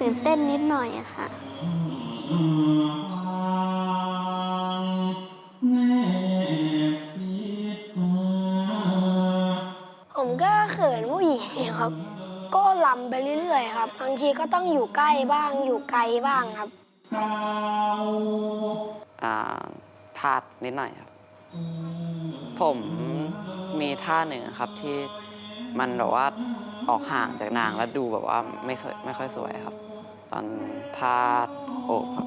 ตื่นเต้นนิดหน่อยอะค่ะผมก็เขินผู้หญิงครับ ก็ลำไปเรื่อยๆครับบางทีก็ต้องอยู่ใกล้บ้างอยู่ไกลบ้างครับอ่าท่านิดหน่อยครับ ผมมีท่าหนึ่งครับที่มันแบบว่าออกห่างจากนางแล้วดูแบบว่าไม่สวยไม่ค่อยสวยครับ ตอนท่าโอบครับ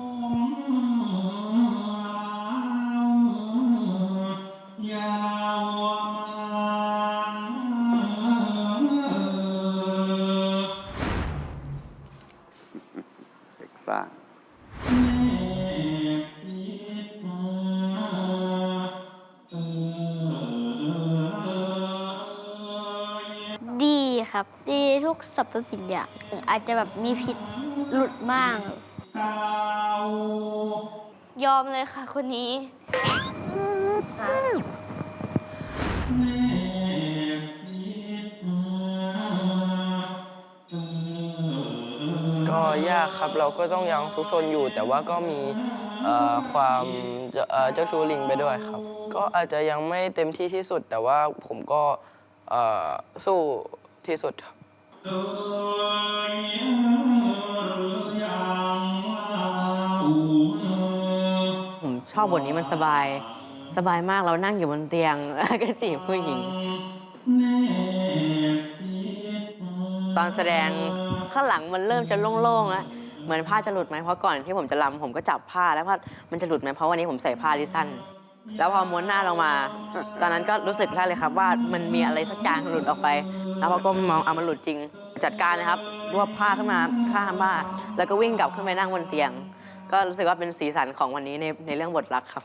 เด็กสร้างดีครับ ดีทุกสรรพสิ่งอย่างถึงอาจจะแบบมีผิด หลุดบ้าง ยอมเลยค่ะคนนี้ก็ยากครับเราก็ต้องยังซุกซนอยู่ แต่ว่าก็มีเอ่อความเจ้าเอ่อเจ้าชู้ลิงไปด้วยครับ ก็อาจจะยังไม่เต็มที่ที่สุด แต่ว่าผมก็เอ่อสู้ที่สุดครับ ชอบบทนี้มันสบาย สบายมากเรานั่งอยู่บนเตียงแล้วก็จีบผู้หญิง ตอนแสดงข้างหลังมันเริ่มจะโล่งๆแล้วเหมือนผ้าจะหลุดไหมเพราะก่อนที่ผมจะรำผมก็จับผ้าแล้วว่ามันจะหลุดไหมเพราะวันนี้ผมใส่ผ้าที่สั้นแล้วพอม้วนหน้าลงมา ตอนนั้นก็รู้สึกได้เลยครับว่ามันมีอะไรสักอย่างหลุดออกไป แล้วพอก้มมองเอามันหลุดจริง จัดการเลยครับรวบผ้าขึ้นมาข้ามผ้าแล้วก็วิ่งกลับขึ้นไปนั่งบนเตียง ก็รู้สึกว่าเป็นสีสันของวันนี้ในในเรื่องบทรักครับ